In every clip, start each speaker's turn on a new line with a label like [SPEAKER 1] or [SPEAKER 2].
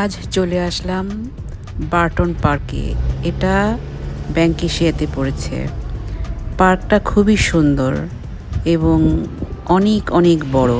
[SPEAKER 1] আজ চলে আসলাম বার্টন পার্কে। এটা ব্যাংকিশিয়াতে পড়েছে। পার্কটা খুবই সুন্দর এবং অনেক অনেক বড়।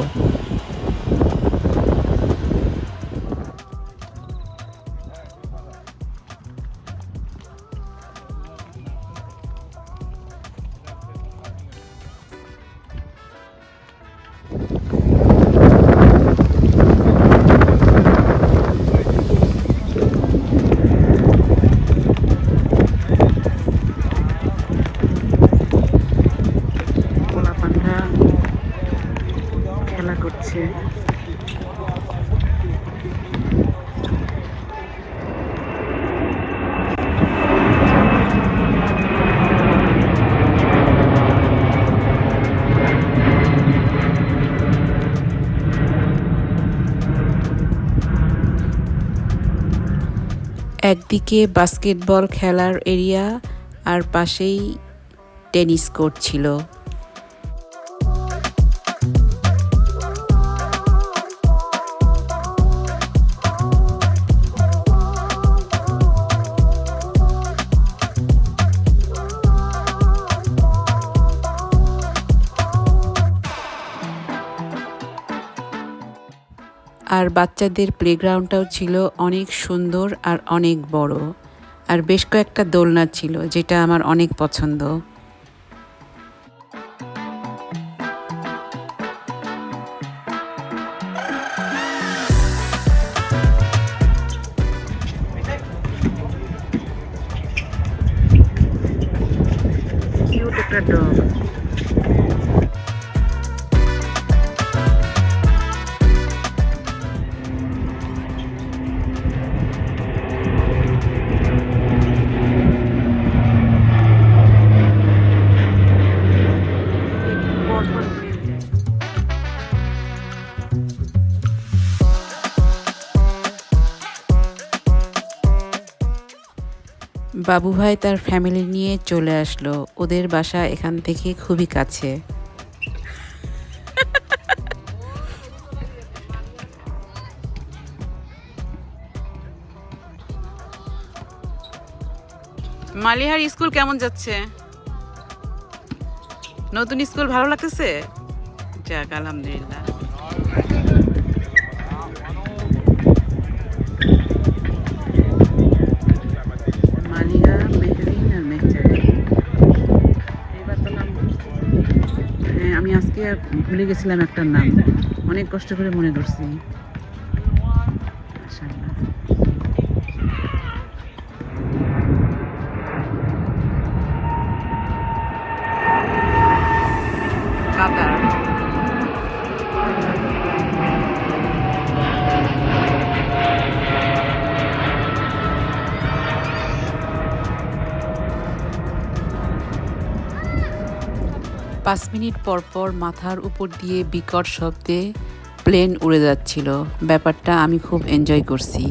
[SPEAKER 1] একদিকে বাস্কেটবল খেলার এরিয়া আর পাশেই টেনিস কোর্ট ছিল। আর বাচ্চাদের প্লেগ্রাউন্ডটাও ছিল অনেক সুন্দর আর অনেক বড়। আর বেশ কয়েকটা দোলনা ছিল, যেটা আমার অনেক পছন্দ। একটা বাবু ভাই তার ফ্যামিলি নিয়ে চলে আসলো। ওদের বাসা এখান থেকে খুবই কাছে। মালিহার স্কুল কেমন যাচ্ছে? নতুন স্কুল ভালো লাগতেছে? যাক, আলহামদুলিল্লাহ। আমি আজকে ভুলে গেছিলাম একটা নাম। অনেক কষ্ট করে মনে করছি Got পাঁচ মিনিট পর পর মাথার উপর দিয়ে বিকট শব্দে প্লেন উড়ে যাচ্ছিল। ব্যাপারটা আমি খুব এনজয় করছি।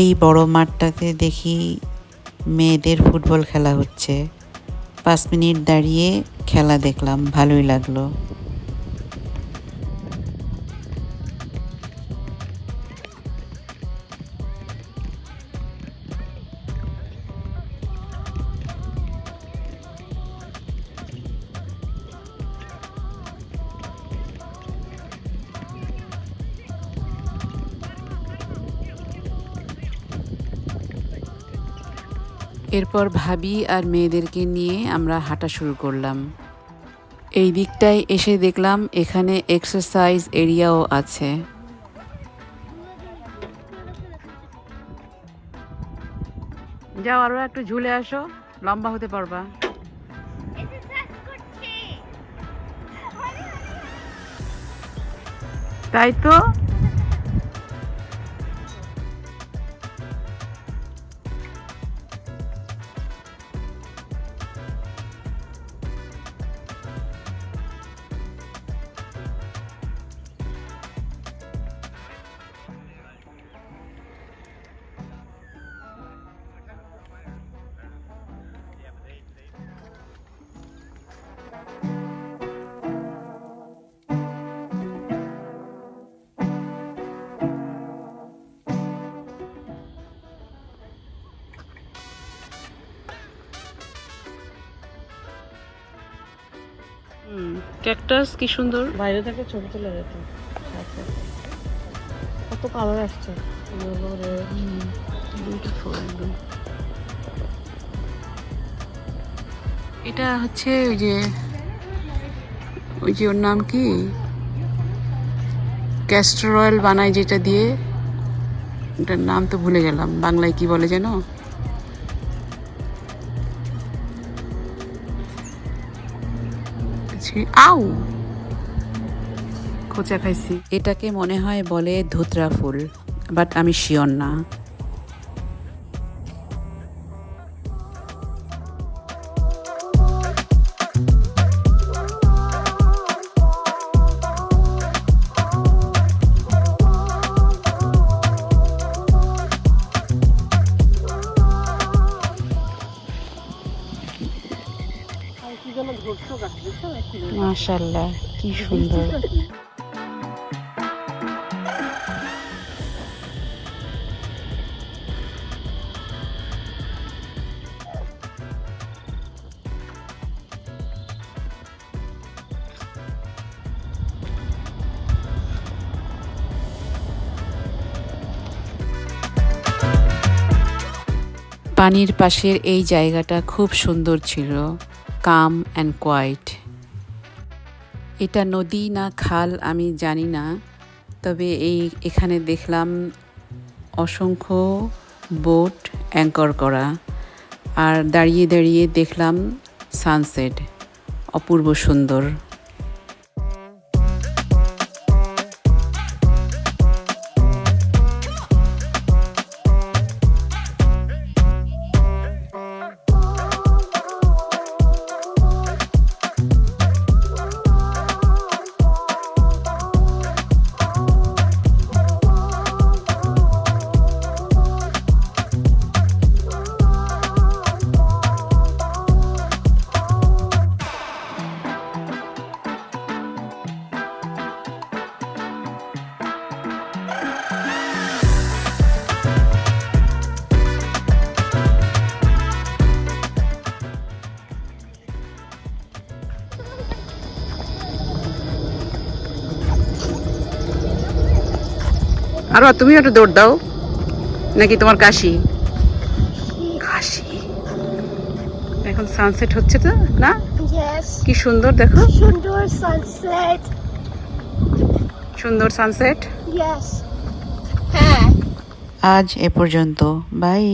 [SPEAKER 1] এই বড় মাঠটাতে দেখি মেয়েদের ফুটবল খেলা হচ্ছে। পাঁচ মিনিট দাঁড়িয়ে খেলা দেখলাম, ভালোই লাগল। এরপর ভাবি আর মেয়েদেরকে নিয়ে আমরা হাঁটা শুরু করলাম। এই দিকটায় এসে দেখলাম এখানে এক্সারসাইজ এরিয়াও আছে। যাও আরও একটু ঝুলে আসো, লম্বা হতে পারবা। তাই তো? ক্যাকটাস কি সুন্দর।
[SPEAKER 2] বাইরে থেকে ছবি তুলে যেত কত কালার আসছে।
[SPEAKER 1] বিউটিফুল একদম। এটা হচ্ছে ওই যে ওই যে ওর নাম কি? ক্যাস্টর অয়েল বানায় যেটা দিয়ে। ওটার নাম তো ভুলে গেলাম। বাংলায় কি বলে যেন? ছি- আউ। খোঁচা খাইছি এটাকে মনে হয় বলে ধুতরা ফুল বাট আমি শিওর না। মাশাল্লাহ কি সুন্দর। পানির পাশের এই জায়গাটা খুব সুন্দর ছিল কাম অ্যান্ড কোয়াইট এটা নদী না খাল আমি জানি না, তবে এই এখানে দেখলাম অসংখ্য বোট অ্যাঙ্কর করা আর দাঁড়িয়ে দাঁড়িয়ে দেখলাম সানসেট, অপূর্ব সুন্দর। আরও তুমি একটু দৌড় দাও। নাকি তোমার কাশি? কাশি? এখন সানসেট হচ্ছে তো না?
[SPEAKER 3] Yes.
[SPEAKER 1] কি সুন্দর দেখো। সুন্দর সানসেট
[SPEAKER 3] সুন্দর সানসেট.
[SPEAKER 1] আজ এ পর্যন্ত বাই।